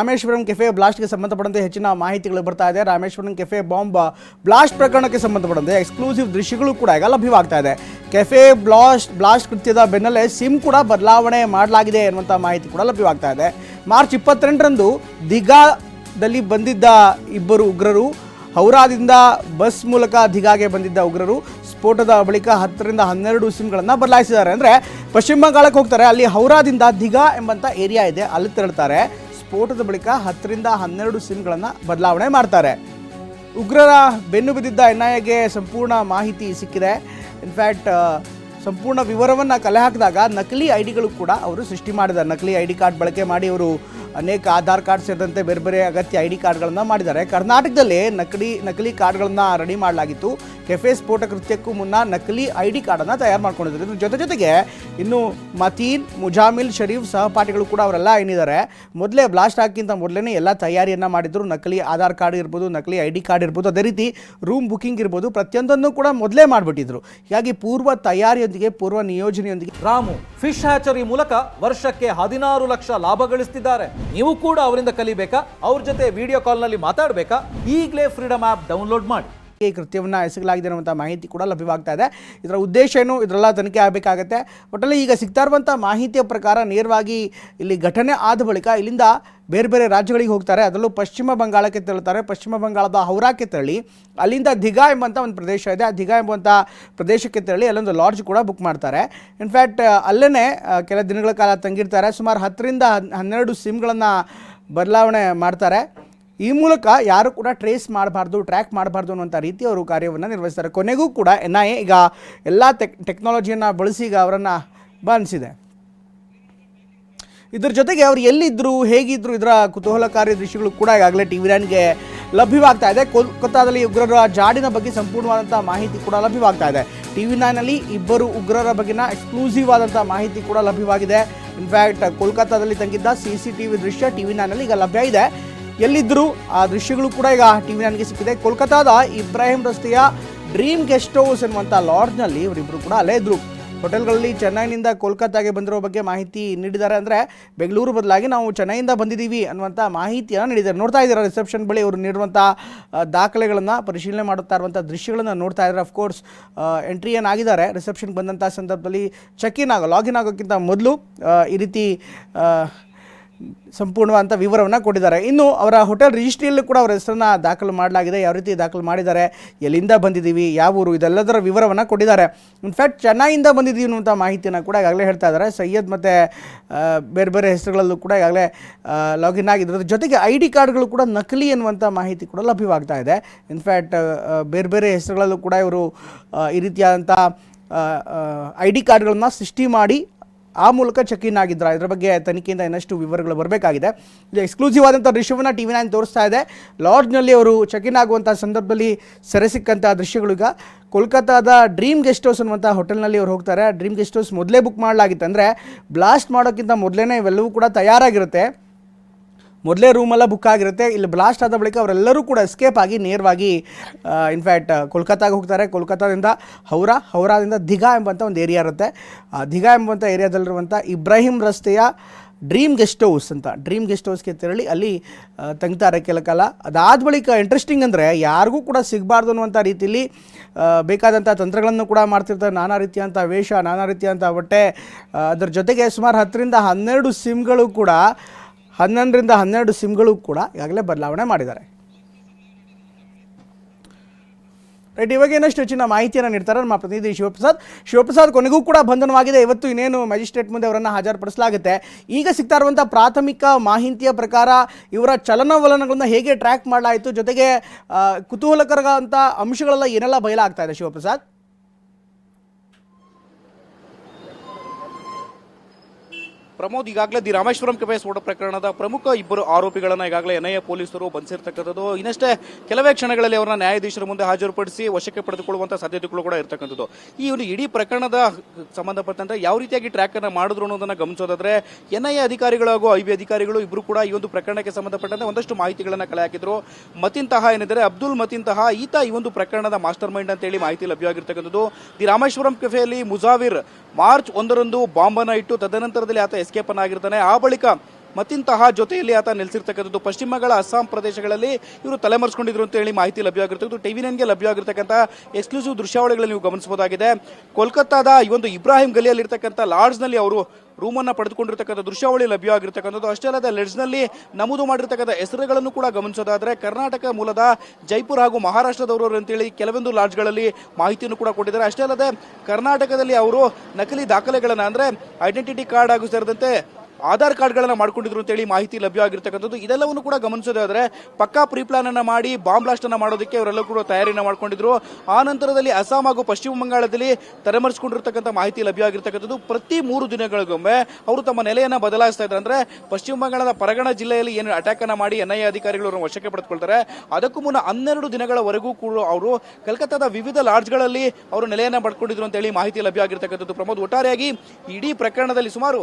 Rameswaram cafe ಬ್ಲಾಸ್ಟ್ಗೆ ಸಂಬಂಧಪಟ್ಟಂತೆ ಹೆಚ್ಚಿನ ಮಾಹಿತಿಗಳು ಬರ್ತಾ ಇದೆ. ರಾಮೇಶ್ವರಂ ಕೆಫೆ ಬಾಂಬ್ ಬ್ಲಾಸ್ಟ್ ಪ್ರಕರಣಕ್ಕೆ ಸಂಬಂಧಪಟ್ಟಂತೆ ಎಕ್ಸ್ಕ್ಲೂಸಿವ್ ದೃಶ್ಯಗಳು ಕೂಡ ಈಗ ಲಭ್ಯವಾಗ್ತಾ ಇದೆ. ಕೆಫೆ ಬ್ಲಾಸ್ಟ್ ಬ್ಲಾಸ್ಟ್ ಕೃತ್ಯದ ಬೆನ್ನಲ್ಲೇ ಸಿಮ್ ಕೂಡ ಬದಲಾವಣೆ ಮಾಡಲಾಗಿದೆ ಎನ್ನುವಂಥ ಮಾಹಿತಿ ಕೂಡ ಲಭ್ಯವಾಗ್ತಾ ಇದೆ. ಮಾರ್ಚ್ ಇಪ್ಪತ್ತೆಂಟರಂದು ದಿಗಾದಲ್ಲಿ ಬಂದಿದ್ದ ಇಬ್ಬರು ಉಗ್ರರು, ಹೌರಾದಿಂದ ಬಸ್ ಮೂಲಕ ದಿಗಾಗೆ ಬಂದಿದ್ದ ಉಗ್ರರು ಸ್ಫೋಟದ ಬಳಿಕ ಹತ್ತರಿಂದ ಹನ್ನೆರಡು ಸಿಮ್ಗಳನ್ನು ಬದಲಾಯಿಸಿದ್ದಾರೆ. ಅಂದರೆ ಪಶ್ಚಿಮ ಬಂಗಾಳಕ್ಕೆ ಹೋಗ್ತಾರೆ. ಅಲ್ಲಿ ಹೌರಾದಿಂದ ದಿಗಾ ಎಂಬಂಥ ಏರಿಯಾ ಇದೆ. ಅಲ್ಲಿ ತೆರಳ್ತಾರೆ. ಸ್ಫೋಟದ ಬಳಿಕ ಹತ್ತರಿಂದ ಹನ್ನೆರಡು ಸಿಮ್ಗಳನ್ನು ಬದಲಾವಣೆ ಮಾಡ್ತಾರೆ. ಉಗ್ರರ ಬೆನ್ನು ಬಿದ್ದಿದ್ದ ಎನ್ ಐ ಎಗೆ ಸಂಪೂರ್ಣ ಮಾಹಿತಿ ಸಿಕ್ಕಿದೆ. ಇನ್ಫ್ಯಾಕ್ಟ್ ಸಂಪೂರ್ಣ ವಿವರವನ್ನು ಕಲೆ ಹಾಕಿದಾಗ ನಕಲಿ ಐ ಡಿಗಳು ಕೂಡ ಅವರು ಸೃಷ್ಟಿ ಮಾಡಿದ್ದಾರೆ. ನಕಲಿ ಐ ಡಿ ಕಾರ್ಡ್ ಬಳಕೆ ಮಾಡಿ ಅವರು ಅನೇಕ ಆಧಾರ್ ಕಾರ್ಡ್ ಸೇರಿದಂತೆ ಬೇರೆ ಬೇರೆ ಅಗತ್ಯ ಐ ಡಿ ಕಾರ್ಡ್ಗಳನ್ನು ಮಾಡಿದ್ದಾರೆ. ಕರ್ನಾಟಕದಲ್ಲಿ ನಕಲಿ ನಕಲಿ ಕಾರ್ಡ್ಗಳನ್ನು ರೆಡಿ ಮಾಡಲಾಗಿತ್ತು. ಕೆಫೆ ಸ್ಫೋಟ ಕೃತ್ಯಕ್ಕೂ ಮುನ್ನ ನಕಲಿ ಐ ಡಿ ಕಾರ್ಡನ್ನು ತಯಾರು ಮಾಡ್ಕೊಂಡಿದ್ದಾರೆ. ಇದ್ರ ಜೊತೆ ಜೊತೆಗೆ ಇನ್ನು ಮತೀನ್, ಮುಜಾಮಿಲ್ ಶರೀಫ್ ಸಹಪಾಠಿಗಳು ಕೂಡ ಅವರೆಲ್ಲ ಏನಿದ್ದಾರೆ, ಮೊದಲೇ ಬ್ಲಾಸ್ಟ್ ಹಾಕಿಂತ ಮೊದಲೇ ಎಲ್ಲ ತಯಾರಿಯನ್ನು ಮಾಡಿದ್ರು. ನಕಲಿ ಆಧಾರ್ ಕಾರ್ಡ್ ಇರ್ಬೋದು, ನಕಲಿ ಐ ಡಿ ಕಾರ್ಡ್ ಇರ್ಬೋದು, ಅದೇ ರೀತಿ ರೂಮ್ ಬುಕಿಂಗ್ ಇರ್ಬೋದು, ಪ್ರತಿಯೊಂದನ್ನು ಕೂಡ ಮೊದಲೇ ಮಾಡಿಬಿಟ್ಟಿದ್ರು. ಹೀಗಾಗಿ ಪೂರ್ವ ತಯಾರಿಯೊಂದಿಗೆ, ಪೂರ್ವ ನಿಯೋಜನೆಯೊಂದಿಗೆ ರಾಮು ಫಿಶ್ ಹ್ಯಾಚರಿ ಮೂಲಕ ವರ್ಷಕ್ಕೆ ಹದಿನಾರು ಲಕ್ಷ ಲಾಭ ಗಳಿಸ್ತಿದ್ದಾರೆ. ನೀವು ಕೂಡ ಅವರಿಂದ ಕಲಿಬೇಕಾ? ಅವ್ರ ಜೊತೆ ವಿಡಿಯೋ ಕಾಲ್ನಲ್ಲಿ ಮಾತಾಡಬೇಕಾ? ಈಗಲೇ ಫ್ರೀಡಮ್ ಆ್ಯಪ್ ಡೌನ್ಲೋಡ್ ಮಾಡಿ. ಈ ಕೃತ್ಯವನ್ನು ಎಸಗಲಾಗಿದೆ ಅನ್ನುವಂಥ ಮಾಹಿತಿ ಕೂಡ ಲಭ್ಯವಾಗ್ತಾ ಇದೆ. ಇದರ ಉದ್ದೇಶ ಏನು? ಇದರೆಲ್ಲ ತನಿಖೆ ಆಗಬೇಕಾಗತ್ತೆ. ಒಟ್ಟಲ್ಲಿ ಈಗ ಸಿಗ್ತಾ ಇರುವಂಥ ಮಾಹಿತಿಯ ಪ್ರಕಾರ ನೇರವಾಗಿ ಇಲ್ಲಿ ಘಟನೆ ಆದ ಬಳಿಕ ಇಲ್ಲಿಂದ ಬೇರೆ ಬೇರೆ ರಾಜ್ಯಗಳಿಗೆ ಹೋಗ್ತಾರೆ. ಅದರಲ್ಲೂ ಪಶ್ಚಿಮ ಬಂಗಾಳಕ್ಕೆ ತೆರಳುತ್ತಾರೆ. ಪಶ್ಚಿಮ ಬಂಗಾಳದ ಹೌರಾಕ್ಕೆ ತೆರಳಿ ಅಲ್ಲಿಂದ ದಿಘಾ ಎಂಬಂಥ ಒಂದು ಪ್ರದೇಶ ಇದೆ. ಆ ದಿಗಾ ಎಂಬಂಥ ಪ್ರದೇಶಕ್ಕೆ ತೆರಳಿ ಅಲ್ಲೊಂದು ಲಾಡ್ಜ್ ಕೂಡ ಬುಕ್ ಮಾಡ್ತಾರೆ. ಇನ್ಫ್ಯಾಕ್ಟ್ ಅಲ್ಲೇ ಕೆಲ ದಿನಗಳ ಕಾಲ ತಂಗಿರ್ತಾರೆ. ಸುಮಾರು ಹತ್ತರಿಂದ ಹನ್- ಹನ್ನೆರಡು ಸಿಮ್ಗಳನ್ನು ಬದಲಾವಣೆ ಮಾಡ್ತಾರೆ. ಈ ಮೂಲಕ ಯಾರು ಕೂಡ ಟ್ರೇಸ್ ಮಾಡಬಾರ್ದು ಟ್ರ್ಯಾಕ್ ಮಾಡಬಾರ್ದು ಅನ್ನುವಂಥ ರೀತಿ ಅವರು ಕಾರ್ಯವನ್ನು ನಿರ್ವಹಿಸ್ತಾರೆ. ಕೊನೆಗೂ ಕೂಡ ಎನ್ ಐ ಎ ಈಗ ಎಲ್ಲ ಟೆಕ್ ಟೆಕ್ನಾಲಜಿಯನ್ನು ಬಳಸಿ ಈಗ ಅವರನ್ನು ಬಂಧಿಸಿದೆ ಇದ್ರ ಜೊತೆಗೆ ಅವ್ರು ಎಲ್ಲಿದ್ದರು ಹೇಗಿದ್ದರು ಇದರ ಕುತೂಹಲಕಾರಿ ದೃಶ್ಯಗಳು ಕೂಡ ಈಗಾಗಲೇ ಟಿ ವಿ ನೈನ್ಗೆ ಲಭ್ಯವಾಗ್ತಾ ಇದೆ. ಕೋಲ್ಕತ್ತಾದಲ್ಲಿ ಉಗ್ರರ ಜಾಡಿನ ಬಗ್ಗೆ ಸಂಪೂರ್ಣವಾದಂಥ ಮಾಹಿತಿ ಕೂಡ ಲಭ್ಯವಾಗ್ತಾ ಇದೆ. ಟಿ ವಿ ನೈನಲ್ಲಿ ಇಬ್ಬರು ಉಗ್ರರ ಬಗ್ಗೆನ ಎಕ್ಸ್ಕ್ಲೂಸಿವ್ ಆದಂಥ ಮಾಹಿತಿ ಕೂಡ ಲಭ್ಯವಾಗಿದೆ. ಇನ್ಫ್ಯಾಕ್ಟ್ ಕೋಲ್ಕತ್ತಾದಲ್ಲಿ ತಂಗಿದ್ದ ಸಿ ಸಿ ಟಿ ವಿ ದೃಶ್ಯ ಟಿ ವಿ ನೈನಲ್ಲಿ ಈಗ ಲಭ್ಯ ಇದೆ. ಎಲ್ಲಿದ್ದರು ಆ ದೃಶ್ಯಗಳು ಕೂಡ ಈಗ ಟಿ ವಿ ನನಗೆ ಸಿಕ್ಕಿದೆ. ಕೋಲ್ಕತ್ತಾದ ಇಬ್ರಾಹಿಂ ರಸ್ತೆಯ ಡ್ರೀಮ್ ಗೆಸ್ಟ್ ಹೌಸ್ ಎನ್ನುವಂಥ ಲಾಡ್ಜ್ನಲ್ಲಿ ಇವರಿಬ್ಬರು ಕೂಡ ಅಲ್ಲೇ ಇದ್ದರು ಹೋಟೆಲ್ಗಳಲ್ಲಿ ಚೆನ್ನೈನಿಂದ ಕೋಲ್ಕತ್ತಾಗೆ ಬಂದಿರೋ ಬಗ್ಗೆ ಮಾಹಿತಿ ನೀಡಿದ್ದಾರೆ ಅಂದರೆ ಬೆಂಗಳೂರು ಬದಲಾಗಿ ನಾವು ಚೆನ್ನೈಯಿಂದ ಬಂದಿದ್ದೀವಿ ಅನ್ನುವಂಥ ಮಾಹಿತಿಯನ್ನು ನೀಡಿದ್ದಾರೆ. ನೋಡ್ತಾ ಇದ್ದೀರಾ ರಿಸೆಪ್ಷನ್ ಬಳಿ ಅವರು ನೀಡುವಂಥ ದಾಖಲೆಗಳನ್ನು ಪರಿಶೀಲನೆ ಮಾಡುತ್ತಾ ಇರುವಂಥ ದೃಶ್ಯಗಳನ್ನು ನೋಡ್ತಾ ಇದ್ದಾರೆ. ಅಫ್ಕೋರ್ಸ್ ಎಂಟ್ರಿ ಏನಾಗಿದ್ದಾರೆ ರಿಸೆಪ್ಷನ್ಗೆ ಬಂದಂಥ ಸಂದರ್ಭದಲ್ಲಿ ಚೆಕ್ ಇನ್ ಆಗೋ ಲಾಗಿನ್ ಆಗೋಕ್ಕಿಂತ ಮೊದಲು ಈ ರೀತಿ ಸಂಪೂರ್ಣವಾದಂಥ ವಿವರವನ್ನು ಕೊಟ್ಟಿದ್ದಾರೆ. ಇನ್ನು ಅವರ ಹೋಟೆಲ್ ರಿಜಿಸ್ಟ್ರಿಯಲ್ಲೂ ಕೂಡ ಅವರ ಹೆಸರನ್ನು ದಾಖಲು ಮಾಡಲಾಗಿದೆ. ಯಾವ ರೀತಿ ದಾಖಲು ಮಾಡಿದ್ದಾರೆ, ಎಲ್ಲಿಂದ ಬಂದಿದ್ದೀವಿ, ಯಾವ ಊರು, ಇದೆಲ್ಲದರ ವಿವರವನ್ನು ಕೊಟ್ಟಿದ್ದಾರೆ. ಇನ್ಫ್ಯಾಕ್ಟ್ ಚೆನ್ನೈಯಿಂದ ಬಂದಿದ್ದೀವಿ ಅನ್ನುವಂಥ ಮಾಹಿತಿಯನ್ನು ಕೂಡ ಈಗಾಗಲೇ ಹೇಳ್ತಾ ಇದ್ದಾರೆ. ಸೈಯದ್ ಮತ್ತು ಬೇರೆ ಬೇರೆ ಹೆಸರುಗಳಲ್ಲೂ ಕೂಡ ಈಗಾಗಲೇ ಲಾಗಿನ್ ಆಗಿದ್ದಾರೆ. ಜೊತೆಗೆ ಐ ಡಿ ಕಾರ್ಡ್ಗಳು ಕೂಡ ನಕಲಿ ಅನ್ನುವಂಥ ಮಾಹಿತಿ ಕೂಡ ಲಭ್ಯವಾಗ್ತಾ ಇದೆ. ಇನ್ಫ್ಯಾಕ್ಟ್ ಬೇರೆ ಬೇರೆ ಹೆಸರುಗಳಲ್ಲೂ ಕೂಡ ಇವರು ಈ ರೀತಿಯಾದಂಥ ಐ ಡಿ ಕಾರ್ಡ್ಗಳನ್ನು ಸೃಷ್ಟಿ ಮಾಡಿ ಆ ಮೂಲಕ ಚೆಕ್ ಇನ್ ಆಗಿದ್ರ. ಇದರ ಬಗ್ಗೆ ತನಿಖೆಯಿಂದ ಇನ್ನಷ್ಟು ವಿವರಗಳು ಬರಬೇಕಾಗಿದೆ. ಇದು ಎಕ್ಸ್ಕ್ಲೂಸಿವ್ ಆದಂಥ ದೃಶ್ಯವನ್ನು ಟಿ ವಿ ನೈನ್ ತೋರಿಸ್ತಾ ಇದೆ. ಲಾಡ್ಜ್ನಲ್ಲಿ ಅವರು ಚೆಕ್ ಇನ್ ಆಗುವಂಥ ಸಂದರ್ಭದಲ್ಲಿ ಸೆರೆ ಸಿಕ್ಕಂಥ ದೃಶ್ಯಗಳು ಈಗ. ಕೋಲ್ಕತ್ತಾದ ಡ್ರೀಮ್ ಗೆಸ್ಟ್ ಹೌಸ್ ಅನ್ನುವಂಥ ಹೋಟೆಲ್ನಲ್ಲಿ ಅವ್ರು ಹೋಗ್ತಾರೆ. ಡ್ರೀಮ್ ಗೆಸ್ಟ್ ಹೌಸ್ ಮೊದಲೇ ಬುಕ್ ಮಾಡಲಾಗಿತ್ತು ಅಂದರೆ ಬ್ಲಾಸ್ಟ್ ಮಾಡೋಕ್ಕಿಂತ ಮೊದಲೇ ಇವೆಲ್ಲವೂ ಕೂಡ ತಯಾರಾಗಿರುತ್ತೆ. ಮೊದಲೇ ರೂಮೆಲ್ಲ ಬುಕ್ ಆಗಿರುತ್ತೆ. ಇಲ್ಲಿ ಬ್ಲಾಸ್ಟ್ ಆದ ಬಳಿಕ ಅವರೆಲ್ಲರೂ ಕೂಡ ಎಸ್ಕೇಪ್ ಆಗಿ ನೇರವಾಗಿ ಇನ್ಫ್ಯಾಕ್ಟ್ ಕೋಲ್ಕತ್ತಾಗೆ ಹೋಗ್ತಾರೆ. ಕೋಲ್ಕತ್ತಾದಿಂದ ಹೌರಾ, ಹೌರಾದಿಂದ ದಿಘಾ ಎಂಬಂಥ ಒಂದು ಏರಿಯಾ ಇರುತ್ತೆ. ಆ, ದಿಘಾ ಎಂಬಂಥ ಏರಿಯಾದಲ್ಲಿರುವಂಥ ಇಬ್ರಾಹಿಂ ರಸ್ತೆಯ ಡ್ರೀಮ್ ಗೆಸ್ಟ್ ಹೌಸ್ ಅಂತ. ಡ್ರೀಮ್ ಗೆಸ್ಟ್ ಹೌಸ್ಗೆ ತೆರಳಿ ಅಲ್ಲಿ ತಂಗ್ತಾರೆ ಕೆಲ ಕಾಲ. ಅದಾದ ಬಳಿಕ ಇಂಟ್ರೆಸ್ಟಿಂಗ್ ಅಂದರೆ ಯಾರಿಗೂ ಕೂಡ ಸಿಗಬಾರ್ದು ಅನ್ನುವಂಥ ರೀತಿಯಲ್ಲಿ ಬೇಕಾದಂಥ ತಂತ್ರಗಳನ್ನು ಕೂಡ ಮಾಡ್ತಿರ್ತಾರೆ. ನಾನಾ ರೀತಿಯಂಥ ವೇಷ, ನಾನಾ ರೀತಿಯಂಥ ಬಟ್ಟೆ ಅದ್ರ ಜೊತೆಗೆ ಸುಮಾರು ಹತ್ತರಿಂದ ಹನ್ನೆರಡು ಸಿಮ್ಗಳು ಕೂಡ ಹನ್ನೊಂದರಿಂದ ಹನ್ನೆರಡು ಸಿಮ್ಗಳು ಕೂಡ ಈಗಾಗಲೇ ಬದಲಾವಣೆ ಮಾಡಿದ್ದಾರೆ. ರೈಟ್ ಇವಾಗ ಏನಷ್ಟು ಹೆಚ್ಚಿನ ಮಾಹಿತಿಯನ್ನು ನೀಡ್ತಾರೆ ನಮ್ಮ ಪ್ರತಿನಿಧಿ ಶಿವಪ್ರಸಾದ್. ಶಿವಪ್ರಸಾದ್ ಕೊನೆಗೂ ಕೂಡ ಬಂಧನವಾಗಿದೆ. ಇವತ್ತು ಇನ್ನೇನು ಮ್ಯಾಜಿಸ್ಟ್ರೇಟ್ ಮುಂದೆ ಅವರನ್ನು ಹಾಜರುಪಡಿಸಲಾಗುತ್ತೆ. ಈಗ ಸಿಗ್ತಾ ಇರುವಂಥ ಪ್ರಾಥಮಿಕ ಮಾಹಿತಿಯ ಪ್ರಕಾರ ಇವರ ಚಲನವಲನಗಳನ್ನು ಹೇಗೆ ಟ್ರ್ಯಾಕ್ ಮಾಡಲಾಯಿತು, ಜೊತೆಗೆ ಕುತೂಹಲಕರ ಅಂಶಗಳೆಲ್ಲ ಏನೆಲ್ಲ ಬಯಲಾಗ್ತಾ ಇದೆ ಶಿವಪ್ರಸಾದ್? ಪ್ರಮೋದ್ ಈಗಾಗಲೇ ದಿ ರಾಮೇಶ್ವರಂ ಕೆಫೆ ಸ್ಫೋಟ ಪ್ರಕರಣದ ಪ್ರಮುಖ ಇಬ್ಬರು ಆರೋಪಿಗಳನ್ನು ಈಗಾಗಲೇ ಎನ್ಐಎ ಪೊಲೀಸರು ಬಂಧಿಸಿರ್ತಕ್ಕಂಥದ್ದು ಇನ್ನಷ್ಟೇ ಕೆಲವೇ ಕ್ಷಣಗಳಲ್ಲಿ ಅವರನ್ನ ನ್ಯಾಯಾಧೀಶರ ಮುಂದೆ ಹಾಜರುಪಡಿಸಿ ವಶಕ್ಕೆ ಪಡೆದುಕೊಳ್ಳುವಂತ ಸಾಧ್ಯತೆಗಳು ಕೂಡ ಇರತಕ್ಕಂಥದ್ದು. ಈ ಒಂದು ಇಡೀ ಪ್ರಕರಣದ ಸಂಬಂಧಪಟ್ಟಂತೆ ಯಾವ ರೀತಿಯಾಗಿ ಟ್ರ್ಯಾಕ್ ಅನ್ನು ಮಾಡಿದ್ರು ಅನ್ನೋದನ್ನ ಗಮನಿಸೋದಾದ್ರೆ, ಎನ್ಐಎ ಅಧಿಕಾರಿಗಳು ಹಾಗೂ ಐಬಿ ಅಧಿಕಾರಿಗಳು ಇಬ್ಬರು ಕೂಡ ಈ ಒಂದು ಪ್ರಕರಣಕ್ಕೆ ಸಂಬಂಧಪಟ್ಟಂತೆ ಒಂದಷ್ಟು ಮಾಹಿತಿಗಳನ್ನ ಕಲೆ ಹಾಕಿದ್ರು. ಮತಿನ್ ಏನಿದ್ರೆ ಅಬ್ದುಲ್ ಮತಿಂತಹ ತಹಾ ಈತ ಈ ಒಂದು ಪ್ರಕರಣದ ಮಾಸ್ಟರ್ ಮೈಂಡ್ ಅಂತ ಹೇಳಿ ಮಾಹಿತಿ ಲಭ್ಯವಾಗಿರ್ತಕ್ಕಂಥದ್ದು. ದಿ ರಾಮೇಶ್ವರಂ ಕೆಫೆಯಲ್ಲಿ ಮುಜಾವಿರ್ ಮಾರ್ಚ್ ಒಂದರಂದು ಬಾಂಬ್ ಅನ್ನ ಇಟ್ಟು ತದನಂತರದಲ್ಲಿ ಆತ ಎಸ್ಕೇಪ್ ಆಗಿರ್ತಾನೆ ಆ ಬಳಿಕ ಮತ್ತಿಂತಹ ಜೊತೆಯಲ್ಲಿ ಆತ ನೆಲೆಸಿರ್ತಕ್ಕಂಥದ್ದು ಪಶ್ಚಿಮ ಬಂಗಾಳ ಅಸ್ಸಾಂ ಪ್ರದೇಶಗಳಲ್ಲಿ ಇವರು ತಲೆಮರೆಸ್ಕೊಂಡಿದ್ರು ಅಂತ ಹೇಳಿ ಮಾಹಿತಿ ಲಭ್ಯವಾಗಿರ್ತಕ್ಕಂಥ ಟಿವಿ ನೈನ್ಗೆ ಲಭ್ಯವಾಗಿರ್ತಕ್ಕಂಥ ಎಕ್ಸ್ಕ್ಲೂಸಿವ್ ದೃಶ್ಯಾವಳಿಗಳಲ್ಲಿ ನೀವು ಗಮನಿಸಬಹುದಾಗಿದೆ. ಕೋಲ್ಕತ್ತಾದ ಈ ಒಂದು ಇಬ್ರಾಹಿಂ ಗಲಿಯಲ್ಲಿರ್ತಕ್ಕಂಥ ಲಾಡ್ಜ್ನಲ್ಲಿ ಅವರು ರೂಮನ್ನು ಪಡೆದುಕೊಂಡಿರ್ತಕ್ಕಂಥ ದೃಶ್ಯಾವಳಿ ಲಭ್ಯವಾಗಿರ್ತಕ್ಕಂಥದ್ದು. ಅಷ್ಟೇ ಅಲ್ಲದೆ ಲೆಡ್ಸ್ನಲ್ಲಿ ನಮೂದು ಮಾಡಿರ್ತಕ್ಕಂಥ ಹೆಸರುಗಳನ್ನು ಕೂಡ ಗಮನಿಸೋದಾದ್ರೆ, ಕರ್ನಾಟಕ ಮೂಲದ ಜೈಪುರ ಹಾಗೂ ಮಹಾರಾಷ್ಟ್ರದವರು ಅಂತೇಳಿ ಕೆಲವೊಂದು ಲಾಡ್ಜ್ಗಳಲ್ಲಿ ಮಾಹಿತಿಯನ್ನು ಕೂಡ ಕೊಟ್ಟಿದ್ದಾರೆ. ಅಷ್ಟೇ ಅಲ್ಲದೆ ಕರ್ನಾಟಕದಲ್ಲಿ ಅವರು ನಕಲಿ ದಾಖಲೆಗಳನ್ನು ಅಂದ್ರೆ ಐಡೆಂಟಿಟಿ ಕಾರ್ಡ್ ಹಾಗೂ ಸೇರಿದಂತೆ ಆಧಾರ್ ಕಾರ್ಡ್ಗಳನ್ನು ಮಾಡ್ಕೊಂಡಿದ್ರು ಅಂತೇಳಿ ಮಾಹಿತಿ ಲಭ್ಯವಾಗಿರ್ತಕ್ಕಂಥದ್ದು, ಇದೆಲ್ಲವನ್ನು ಕೂಡ ಗಮನಿಸೋದಾದ್ರೆ ಪಕ್ಕಾ ಪ್ರೀಪ್ಲಾನ್ ಅನ್ನ ಮಾಡಿ ಬಾಂಬ್ ಬ್ಲಾಸ್ಟನ್ನು ಮಾಡೋದಕ್ಕೆ ಅವರೆಲ್ಲ ಕೂಡ ತಯಾರಿನ ಮಾಡ್ಕೊಂಡಿದ್ರು. ಆ ನಂತರದಲ್ಲಿ ಅಸ್ಸಾಂ ಹಾಗೂ ಪಶ್ಚಿಮ ಬಂಗಾಳದಲ್ಲಿ ತಲೆಮರೆಸಿಕೊಂಡಿರ್ತಕ್ಕಂಥ ಮಾಹಿತಿ ಲಭ್ಯವಾಗಿರ್ತಕ್ಕಂಥದ್ದು. ಪ್ರತಿ ಮೂರು ದಿನಗಳಿಗೊಮ್ಮೆ ಅವರು ತಮ್ಮ ನೆಲೆಯನ್ನು ಬದಲಾಯಿಸ್ತಾ ಇದ್ದಾರೆ. ಅಂದ್ರೆ ಪಶ್ಚಿಮ ಬಂಗಾಳದ ಪರಗಣ ಜಿಲ್ಲೆಯಲ್ಲಿ ಏನು ಅಟ್ಯಾಕ್ ಅನ್ನ ಮಾಡಿ ಎನ್ಐಎ ಅಧಿಕಾರಿಗಳು ಅವರನ್ನು ವಶಕ್ಕೆ ಪಡೆದುಕೊಳ್ತಾರೆ. ಅದಕ್ಕೂ ಮುನ್ನ ಹನ್ನೆರಡು ದಿನಗಳವರೆಗೂ ಕೂಡ ಅವರು ಕಲ್ಕತ್ತಾದ ವಿವಿಧ ಲಾಡ್ಜ್ಗಳಲ್ಲಿ ಅವರು ನೆಲೆಯನ್ನು ಪಡ್ಕೊಂಡಿದ್ರು ಅಂತ ಹೇಳಿ ಮಾಹಿತಿ ಲಭ್ಯವಾಗಿರ್ತಕ್ಕಂಥದ್ದು. ಪ್ರಮೋದ್ ಒಟ್ಟಾರೆಯಾಗಿ ಇಡೀ ಪ್ರಕರಣದಲ್ಲಿ ಸುಮಾರು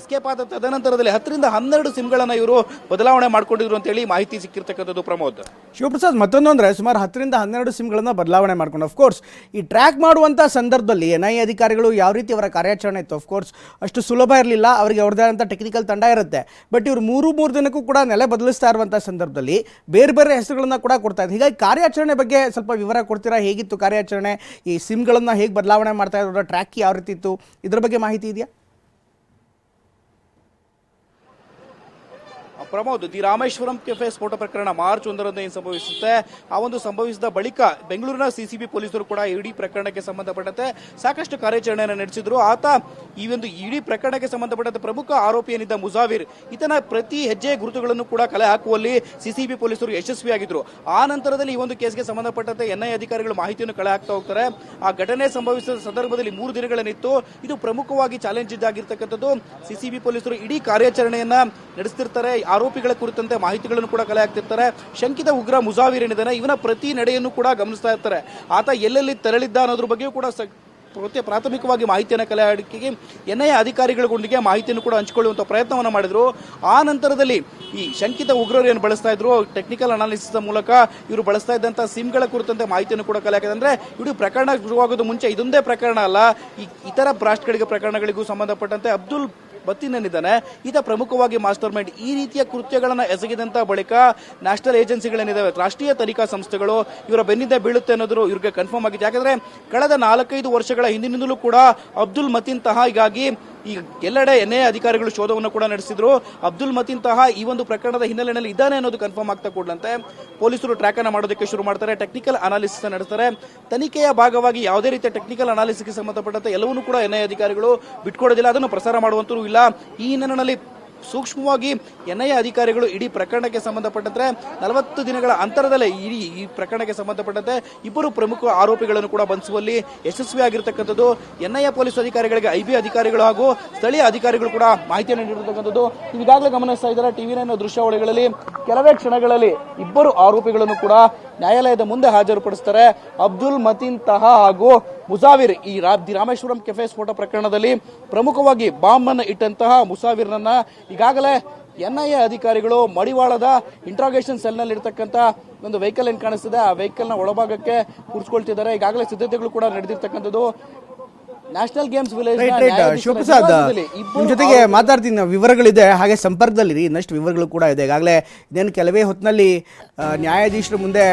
ಎಸ್ಕೇಪ್ ಆದ ತದನಂತರದಲ್ಲಿ ಹತ್ತರಿಂದ ಹನ್ನೆರಡು ಸಿಮ್ಗಳನ್ನು ಇವರು ಬದಲಾವಣೆ ಮಾಡ್ಕೊಂಡಿದ್ರು ಅಂತ ಹೇಳಿ ಮಾಹಿತಿ ಸಿಕ್ಕಿರ್ತಕ್ಕಂಥದ್ದು ಪ್ರಮೋದ್. ಶಿವಪ್ರಸಾದ್, ಮತ್ತೊಂದು ಅಂದರೆ ಸುಮಾರು ಹತ್ತರಿಂದ ಹನ್ನೆರಡು ಸಿಮ್ಗಳನ್ನು ಬದಲಾವಣೆ ಮಾಡ್ಕೊಂಡು ಅಫ್ಕೋರ್ಸ್ ಈ ಟ್ರ್ಯಾಕ್ ಮಾಡುವಂಥ ಸಂದರ್ಭದಲ್ಲಿ ಎನ್ ಐ ಅಧಿಕಾರಿಗಳು ಯಾವ ರೀತಿ ಅವರ ಕಾರ್ಯಾಚರಣೆ ಇತ್ತು? ಅಫ್ಕೋರ್ಸ್ ಅಷ್ಟು ಸುಲಭ ಇರಲಿಲ್ಲ, ಅವರಿಗೆ ಅವ್ರದ್ದೇ ಆದಂಥ ಟೆಕ್ನಿಕಲ್ ತಂಡ ಇರುತ್ತೆ. ಬಟ್ ಇವರು ಮೂರು ಮೂರು ದಿನಕ್ಕೂ ಕೂಡ ನೆಲೆ ಬದಲಿಸ್ತಾ ಇರುವಂಥ ಸಂದರ್ಭದಲ್ಲಿ ಬೇರೆ ಬೇರೆ ಹೆಸರುಗಳನ್ನು ಕೂಡ ಕೊಡ್ತಾ ಇದ್ದಾರೆ ಹೀಗಾಗಿ ಕಾರ್ಯಾಚರಣೆ ಬಗ್ಗೆ ಸ್ವಲ್ಪ ವಿವರ ಕೊಡ್ತೀರಾ? ಹೇಗಿತ್ತು ಕಾರ್ಯಾಚರಣೆ? ಈ ಸಿಮ್ಗಳನ್ನು ಹೇಗೆ ಬದಲಾವಣೆ ಮಾಡ್ತಾ ಇದ್ರು? ಟ್ರ್ಯಾಕ್ ಯಾವ ರೀತಿ ಇತ್ತು? ಇದ್ರ ಬಗ್ಗೆ ಮಾಹಿತಿ ಇದೆಯಾ? ಪ್ರಮೋದ್ ದಿ ರಾಮೇಶ್ವರಂ ಕೆಫೆ ಸ್ಫೋಟ ಪ್ರಕರಣ ಮಾರ್ಚ್ ಒಂದರಂದು ಏನು ಸಂಭವಿಸುತ್ತೆ? ಆ ಒಂದು ಸಂಭವಿಸಿದ ಬಳಿಕ ಬೆಂಗಳೂರಿನ ಸಿಸಿಬಿ ಪೊಲೀಸರು ಕೂಡ ಇಡಿ ಪ್ರಕರಣಕ್ಕೆ ಸಂಬಂಧಪಟ್ಟಂತೆ ಸಾಕಷ್ಟು ಕಾರ್ಯಾಚರಣೆಯನ್ನು ನಡೆಸಿದ್ರು. ಆತ ಈ ಒಂದು ಇಡೀ ಪ್ರಕರಣಕ್ಕೆ ಸಂಬಂಧಪಟ್ಟಂತೆ ಪ್ರಮುಖ ಆರೋಪಿ ಏನಿದ್ದ ಮುಜಾವಿರ್, ಈತನ ಪ್ರತಿ ಹೆಜ್ಜೆ ಗುರುತುಗಳನ್ನು ಕೂಡ ಕಲೆ ಹಾಕುವಲ್ಲಿ ಸಿಸಿಬಿ ಪೊಲೀಸರು ಯಶಸ್ವಿಯಾಗಿದ್ರು ಆ ನಂತರದಲ್ಲಿ ಈ ಒಂದು ಕೇಸ್ಗೆ ಸಂಬಂಧಪಟ್ಟಂತೆ ಎನ್ಐ ಅಧಿಕಾರಿಗಳು ಮಾಹಿತಿಯನ್ನು ಕಲೆ ಹಾಕ್ತಾ ಹೋಗ್ತಾರೆ. ಆ ಘಟನೆ ಸಂಭವಿಸಿದ ಸಂದರ್ಭದಲ್ಲಿ ಮೂರು ದಿನಗಳೇನಿತ್ತು ಇದು ಪ್ರಮುಖವಾಗಿ ಚಾಲೆಂಜ್ ಆಗಿರ್ತಕ್ಕಂಥದ್ದು ಸಿಸಿಬಿ ಪೊಲೀಸರು ಇಡೀ ಕಾರ್ಯಾಚರಣೆಯನ್ನ ನಡೆಸ್ತಿರ್ತಾರೆ. ಆರೋಪಿಗಳ ಕುರಿತಂತೆ ಮಾಹಿತಿಗಳನ್ನು ಕೂಡ ಕಲೆ ಹಾಕ್ತಿರ್ತಾರೆ. ಶಂಕಿತ ಉಗ್ರ ಮುಜಾವಿರ್ ಏನಿದ್ದಾನೆ, ಇವನ ಪ್ರತಿ ನಡೆಯನ್ನು ಕೂಡ ಗಮನಿಸ್ತಾ ಇರ್ತಾರೆ. ಆತ ಎಲ್ಲೆಲ್ಲಿ ತೆರಳಿದ್ದ ಅನ್ನೋದ್ರ ಬಗ್ಗೆಯೂ ಕೂಡ ಪ್ರತಿ ಪ್ರಾಥಮಿಕವಾಗಿ ಮಾಹಿತಿಯನ್ನು ಕಲೆ ಹಾಕಿಗೆ ಎ ಅಧಿಕಾರಿಗಳೊಂದಿಗೆ ಮಾಹಿತಿಯನ್ನು ಕೂಡ ಹಂಚಿಕೊಳ್ಳುವಂತ ಪ್ರಯತ್ನವನ್ನು ಮಾಡಿದ್ರು. ಆ ನಂತರದಲ್ಲಿ ಈ ಶಂಕಿತ ಉಗ್ರರು ಏನು ಬಳಸ್ತಾ ಇದ್ರು? ಟೆಕ್ನಿಕಲ್ ಅನಾಲಿಸಿಸ್ ಮೂಲಕ ಇವರು ಬಳಸ್ತಾ ಇದ್ದಂತ ಸಿಮ್ಗಳ ಕುರಿತಂತೆ ಮಾಹಿತಿಯನ್ನು ಕೂಡ ಕಲೆ ಹಾಕಿದೆ ಇಡೀ ಪ್ರಕರಣ ಶುರುವಾಗೋದು ಮುಂಚೆ, ಇದೊಂದೇ ಪ್ರಕರಣ ಅಲ್ಲ, ಈ ಇತರ ಬ್ರಾಸ್ಟ್ಗಳಿಗೆ ಪ್ರಕರಣಗಳಿಗೂ ಸಂಬಂಧಪಟ್ಟಂತೆ ಅಬ್ದುಲ್ ಬತ್ತಿನನಿದ್ದಾನೆ ಈತ ಪ್ರಮುಖವಾಗಿ ಮಾಸ್ಟರ್ ಮೈಂಡ್ ಈ ರೀತಿಯ ಕೃತ್ಯಗಳನ್ನು ಎಸಗಿದಂತ ಬಳಿಕ ನ್ಯಾಷನಲ್ ಏಜೆನ್ಸಿಗಳೇನಿದಾವೆ, ರಾಷ್ಟ್ರೀಯ ತನಿಖಾ ಸಂಸ್ಥೆಗಳು ಇವರ ಬೆನ್ನಿಂದ ಬೀಳುತ್ತೆ ಅನ್ನೋದು ಇವ್ರಿಗೆ ಕನ್ಫರ್ಮ್ ಆಗಿದೆ ಯಾಕಂದ್ರೆ, ಕಳೆದ ನಾಲ್ಕೈದು ವರ್ಷಗಳ ಹಿಂದಿನಿಂದಲೂ ಕೂಡ ಅಬ್ದುಲ್ ಮತೀನ್ ತಹ ಹೀಗಾಗಿ ಈ ಎಲ್ಲೆಡೆ ಎನ್ಐಎ ಅಧಿಕಾರಿಗಳು ಶೋಧವನ್ನು ಕೂಡ ನಡೆಸಿದ್ರು. ಅಬ್ದುಲ್ ಮತೀನ್ ತಹ ಈ ಒಂದು ಪ್ರಕರಣದ ಹಿನ್ನೆಲೆಯಲ್ಲಿ ಇದ್ದಾನೆ ಅನ್ನೋದು ಕನ್ಫರ್ಮ್ ಆಗ್ತಾ ಕೂಡಲಂತೆ. ಪೊಲೀಸರು ಟ್ರ್ಯಾಕ್ ಅನ್ನ ಮಾಡೋದಕ್ಕೆ ಶುರು ಮಾಡ್ತಾರೆ ಟೆಕ್ನಿಕಲ್ ಅನಾಲಿಸಿಸ್ ನಡೆಸ್ತಾರೆ. ತನಿಖೆಯ ಭಾಗವಾಗಿ ಯಾವುದೇ ರೀತಿಯ ಟೆಕ್ನಿಕಲ್ ಅನಾಲಿಸಿಸ್ಗೆ ಸಂಬಂಧಪಟ್ಟಂತೆ ಎಲ್ಲವನ್ನೂ ಕೂಡ ಎನ್ಐಎ ಅಧಿಕಾರಿಗಳು ಬಿಟ್ಕೊಡೋದಿಲ್ಲ, ಅದನ್ನು ಪ್ರಸಾರ ಮಾಡುವಂತೂ ಇಲ್ಲ. ಈ ಹಿನ್ನೆಲೆಯಲ್ಲಿ ಸೂಕ್ಷ್ಮವಾಗಿ ಎನ್ಐಎ ಅಧಿಕಾರಿಗಳು ಇಡೀ ಪ್ರಕರಣಕ್ಕೆ ಸಂಬಂಧಪಟ್ಟಂತೆ ನಲವತ್ತು ದಿನಗಳ ಅಂತರದಲ್ಲೇ ಇಡೀ ಈ ಪ್ರಕರಣಕ್ಕೆ ಸಂಬಂಧಪಟ್ಟಂತೆ ಇಬ್ಬರು ಪ್ರಮುಖ ಆರೋಪಿಗಳನ್ನು ಕೂಡ ಬಂಧಿಸುವಲ್ಲಿ ಯಶಸ್ವಿಯಾಗಿರ್ತಕ್ಕಂಥದ್ದು. ಎನ್ಐಎ ಪೊಲೀಸ್ ಅಧಿಕಾರಿಗಳಿಗೆ ಐಬಿ ಅಧಿಕಾರಿಗಳು ಹಾಗೂ ಸ್ಥಳೀಯ ಅಧಿಕಾರಿಗಳು ಕೂಡ ಮಾಹಿತಿಯನ್ನು ನೀಡಿರತಕ್ಕಂಥದ್ದು. ಈಗಾಗಲೇ ಗಮನಿಸ್ತಾ ಇದ್ದಾರೆ ಟಿವಿ ನೈನ್ ದೃಶ್ಯಾವಳಿಗಳಲ್ಲಿ ಕೆಲವೇ ಕ್ಷಣಗಳಲ್ಲಿ ಇಬ್ಬರು ಆರೋಪಿಗಳನ್ನು ಕೂಡ ನ್ಯಾಯಾಲಯದ ಮುಂದೆ ಹಾಜರುಪಡಿಸ್ತಾರೆ. ಅಬ್ದುಲ್ ಮತೀನ್ ತಹಾ ಹಾಗೂ ಮುಸಾವಿರ್ ಈ ರಾ- ದಿ ರಾಮೇಶ್ವರಂ ಕೆಫೆ ಸ್ಫೋಟ ಪ್ರಕರಣದಲ್ಲಿ ಪ್ರಮುಖವಾಗಿ ಬಾಂಬ್ ಅನ್ನು ಇಟ್ಟಂತಹ ಮುಸಾವಿರ್ನನ್ನ ಈಗಾಗಲೇ ಎನ್ಐಎ ಅಧಿಕಾರಿಗಳು ಮಡಿವಾಳದ ಇಂಟ್ರಾಗೇಷನ್ ಸೆಲ್ನಲ್ಲಿ ಇರ್ತಕ್ಕಂಥ ಒಂದು ವೆಹಿಕಲ್ ಏನು ಕಾಣಿಸ್ತಿದೆ ಆ ವೆಹಿಕಲ್ನ ನ ಒಳಭಾಗಕ್ಕೆ ಕೂರಿಸ್ಕೊಳ್ತಿದ್ದಾರೆ. ಈಗಾಗಲೇ ಸಿದ್ಧತೆಗಳು ಕೂಡ ನಡೆದಿರ್ತಕ್ಕಂಥದ್ದು. ನ್ಯಾಷನಲ್ ಗೇಮ್ಸ್ ವಿಲೇಜ್ ಶಿವಪ್ರಸಾದ್ ನಿಮ್ಮ ಜೊತೆಗೆ ಮಾತಾಡ್ತೀನಿ ವಿವರಗಳಿದೆ ಹಾಗೆ ಸಂಪರ್ಕದಲ್ಲಿ ಇನ್ನಷ್ಟು ವಿವರಗಳು ಕೂಡ ಇದೆ. ಈಗಾಗಲೇ ಇದೇನು ಕೆಲವೇ ಹೊತ್ತಿನಲ್ಲಿ ನ್ಯಾಯಾಧೀಶರ ಮುಂದೆ